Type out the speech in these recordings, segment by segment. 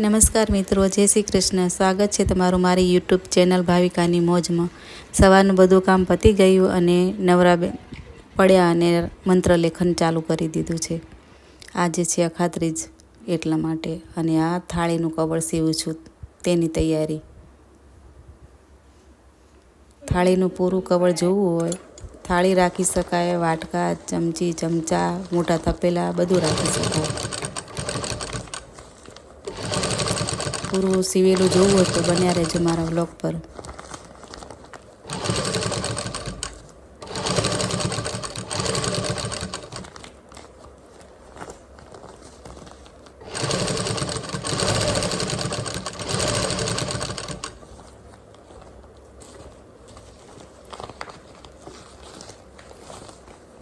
નમસ્કાર મિત્રો, જય શ્રી કૃષ્ણ. સ્વાગત છે તમારું મારી યુટ્યુબ ચેનલ ભાવિકાની મોજમાં. સવારનું બધું કામ પતી ગયું અને નવરા પડ્યા અને મંત્રલેખન ચાલુ કરી દીધું છે. આજે છે અખાત્રીજ એટલા માટે અને આ થાળીનું કવળ સીવું છું તેની તૈયારી. થાળીનું પૂરું કવળ જોવું હોય, થાળી રાખી શકાય, વાટકા, ચમચી, ચમચા, મોટા તપેલા બધું રાખી શકાય. પૂરું સીવેલું જોવું હોય તો બન્યા રહેજો મારા બ્લોગ પર.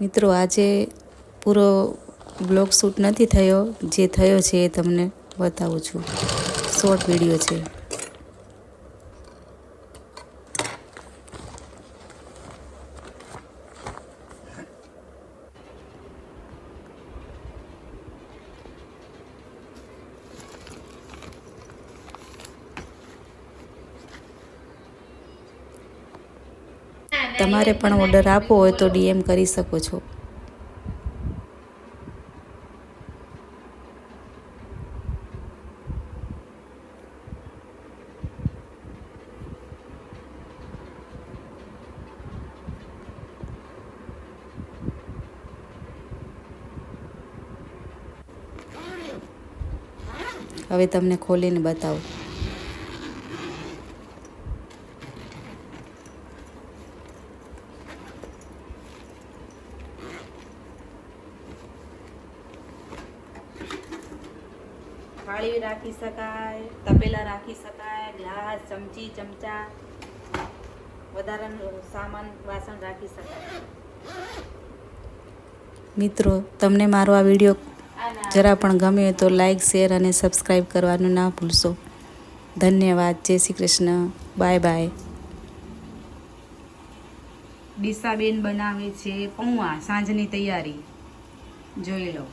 મિત્રો, આજે પૂરો બ્લોગ શૂટ નથી થયો. જે થયો છે એ તમને બતાવું છું. શોર્ટ વીડિયો છે. તમારે પણ ઓર્ડર આપવો હોય તો ડીએમ કરી શકો છો. હવે તમને ખોલીને બતાવું. થાળી રાખી શકાય તપેલા રાખી શકાય ગ્લાસ ચમચી ચમચા વધારાનું સામાન વાસણ રાખી શકાય. મિત્રો તમને મારો આ વીડિયો જરા પણ ગમે તો લાઈક શેર અને સબસ્ક્રાઈબ કરવાનું ના ભૂલશો. ધન્યવાદ. જય શ્રી કૃષ્ણ. બાય બાય ડીસાબેન બનાવે છે પૌવા, સાંજની તૈયારી. જોઈ લો.